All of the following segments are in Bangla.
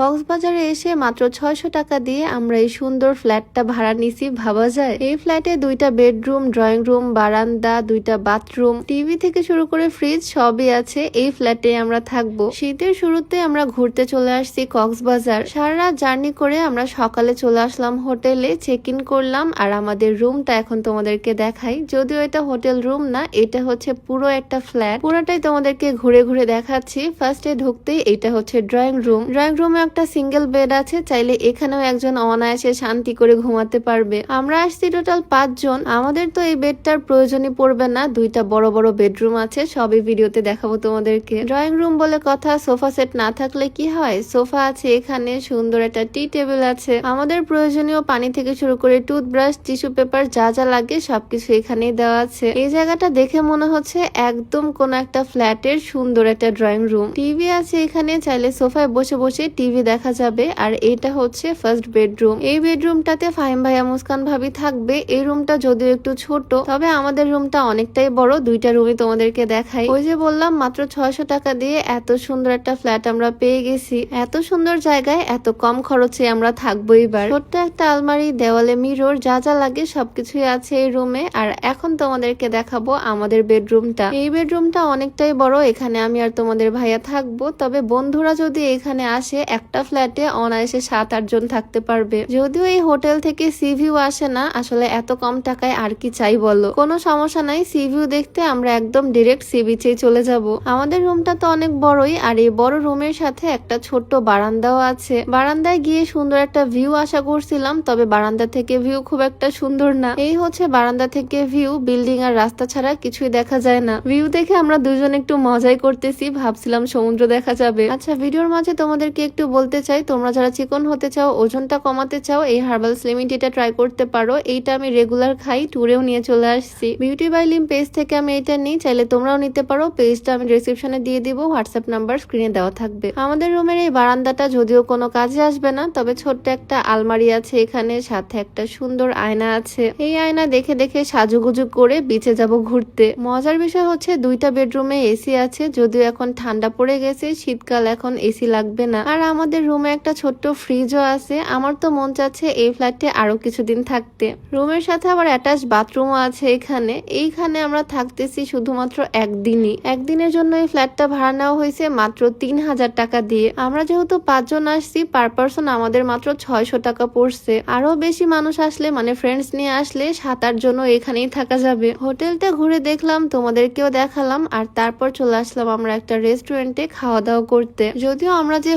কক্সবাজারে এসে মাত্র ছয়শো টাকা দিয়ে আমরা এই সুন্দর ফ্ল্যাটটা ভাড়া নিছি, ভাবা যায়। এই ফ্ল্যাটে দুইটা বেডরুম, ড্রয়িং রুম, বারান্দা, দুইটা বাথরুম, টিভি থেকে শুরু করে ফ্রিজ সবই আছে। এই ফ্ল্যাটে আমরা থাকব। শীতের শুরুতে আমরা ঘুরতে চলে আসছি কক্সবাজার। সারা জার্নি করে আমরা সকালে চলে আসলাম হোটেলে চেক ইন করলাম আর আমাদের রুমটা এখন তোমাদেরকে দেখাই। যদিও এটা হোটেল রুম না, এটা হচ্ছে পুরো একটা ফ্ল্যাট। পুরোটাই তোমাদেরকে ঘুরে ঘুরে দেখাচ্ছি। ফার্স্টে ঢুকতেই এটা হচ্ছে ড্রয়িং রুম। ড্রয়িং রুমে একটা সিঙ্গেল বেড আছে, চাইলে এখানেও একজন অনায়াসে শান্তি করে ঘুমাতে পারবে। আমরা আসছি টোটাল পাঁচজন। আমাদের তো এই বেডটার প্রয়োজনই পড়বে না। দুইটা বড় বড় বেডরুম আছে, সবই ভিডিওতে দেখাবো তোমাদেরকে। ড্রয়িং রুম বলে কথা সোফা সেট না থাকলে কি হয়? সোফা আছে এখানে, সুন্দর একটা টি টেবিল আছে। আমাদের প্রয়োজনীয় পানি থেকে শুরু করে টুথব্রাশ টিস্যু পেপার যা যা লাগে, সবকিছু এখানেই দেওয়া আছে। এই জায়গাটা দেখে মনে হচ্ছে একদম কোন একটা ফ্ল্যাটের সুন্দর একটা ড্রয়িং রুম টিভি আছে এখানে, চাইলে সোফায় বসে বসে টিভি দেখা যাবে। আর এটা হচ্ছে ফার্স্ট বেডরুম এই বেডরুমটাতে ফাহিম ভাইয়া মুস্কান ভাবি থাকবে। এই রুমটা যদিও একটু ছোট, তবে আমাদের রুমটা অনেকটাই বড়। দুইটা রুমই তোমাদেরকে দেখাই। ওই যে বললাম, মাত্র ছয়শো টাকা দিয়ে এত সুন্দর একটা ফ্ল্যাট আমরা পেয়ে গেছি। এত সুন্দর জায়গায় এত কম খরচে আমরা থাকব এবার। ছোট্ট একটা আলমারি, দেওয়ালে মিরর যা যা লাগে সবকিছুই আছে এই রুমে আর এখন তোমাদেরকে দেখাবো আমাদের বেডরুমটা এই বেডরুমটা অনেকটাই বড়, এখানে আমি আর তোমাদের ভাইয়া থাকব। তবে বন্ধুরা যদি এখানে আসে একটা ফ্ল্যাটে অনায়াসে সাত, আট জন থাকতে পারবে। যদিও এই হোটেল থেকে সিভিউ আসে না, আসলে এত কম টাকায় আর কি চাই বলো? কোনো সমস্যা নাই সিভিউ দেখতে আমরা একদম ডিরেক্ট সি বিচেই চলে যাব। আমাদের রুমটা তো অনেক বড়ই, আর এই বড় রুমের সাথে একটা ছোট্ট বারান্দাও আছে। বারান্দায় গিয়ে সুন্দর একটা ভিউ আশা করছিলাম, তবে বারান্দা থেকে ভিউ খুব একটা সুন্দর না। এই হচ্ছে বারান্দা থেকে ভিউ, বিল্ডিং আর রাস্তা ছাড়া কিছুই দেখা যায় না। ভিউ দেখে আমরা দুজন একটু মজাই করতেছি, ভাবছিলাম সমুদ্র দেখা যাবে। আচ্ছা ভিডিওর মাঝে তোমাদেরকে একটু বলতে চাই, তোমরা যারা চিকন হতে চাও, ওজনটা কমাতে চাও, এই হার্বাল স্লিমিং টিটা ট্রাই করতে পারো। এইটা আমি রেগুলার খাই ট্যুরেও নিয়ে চলে আসছি। বিউটি বাই লিম পেজ থেকে আমি এটা নিই, চাইলে তোমরাও নিতে পারো। পেজটা আমি ডিসক্রিপশনে দিয়ে দিব হোয়াটসঅ্যাপ নাম্বার স্ক্রিনে দেওয়া থাকবে। আমাদের রুমের এই বারান্দাটা যদিও কোনো কাজে আসবে না, তবে ছোট্ট একটা আলমারি আছে এখানে, সাথে একটা সুন্দর আয়না আছে। এই আয়না দেখে দেখে সাজুগুজু করে বিচে যাব ঘুরতে। মজার বিষয় হচ্ছে, দুইটা বেডরুমে এসি আছে, যদিও এখন ঠান্ডা পড়ে গেছে, শীতকাল এখন এসি লাগবে না। আর আমাদের রুমে একটা ছোট্ট ফ্রিজও আছে। আমার তো মন চাচ্ছে এই ফ্ল্যাটে আরও কিছুদিন থাকতে। রুমের সাথে আবার অ্যাটাচ বাথরুমও আছে এখানে। এইখানে আমরা থাকতেছি শুধুমাত্র একদিনই। একদিনের জন্য এই ফ্ল্যাটটা ভাড়া নেওয়া হয়েছে মাত্র তিন হাজার টাকা দিয়ে। আমরা যেহেতু পাঁচজন আসছি, পার পার্সন আমাদের মাত্র ছয়শো টাকা পড়ছে। আরও বেশি মানুষ আসলে মানে ফ্রেন্ডস নিয়ে আসলে সাত আট জন্য এখানেই থাকা যাবে। হোটেলটা ঘুরে দেখলাম, তোমাদেরকেও দেখালাম, আর তারপর চলে আসলাম আমরা একটা রেস্টুরেন্টে খাওয়া দাওয়া করতে। যদিও আমরা যে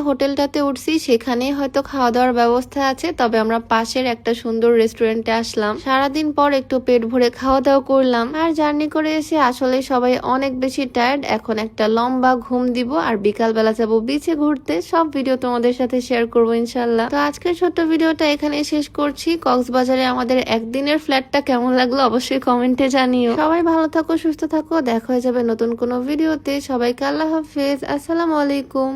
হোটেলটাতে উঠছি সেখানে হয়তো খাওয়া দাওয়ার ব্যবস্থা আছে, তবে আমরা পাশের একটা সুন্দর রেস্টুরেন্টে আসলাম। সারাদিন পর একটু পেট ভরে খাওয়া দাওয়া করলাম, আর জার্নি করে এসে আসলে সবাই অনেক বেশি টায়ার্ড এখন একটা লম্বা ঘুম দিব, আর বিকাল বেলা যাব বিচে ঘুরতে। সব ভিডিও তোমাদের সাথে শেয়ার করব ইনশাল্লাহ তো আজকের ছোট্ট ভিডিওটা এখানে শেষ করছি। কক্সবাজারে আমাদের একদিনের ফ্ল্যাটটা কেমন লাগল অবশ্যই কমেন্টে জানিও। সবাই ভালো থাকো, সুস্থ থাকো। দেখা হয়ে যাবে নতুন কোনো ভিডিওতে সবাইকে আল্লাহ হাফেজ। আসসালামু আলাইকুম।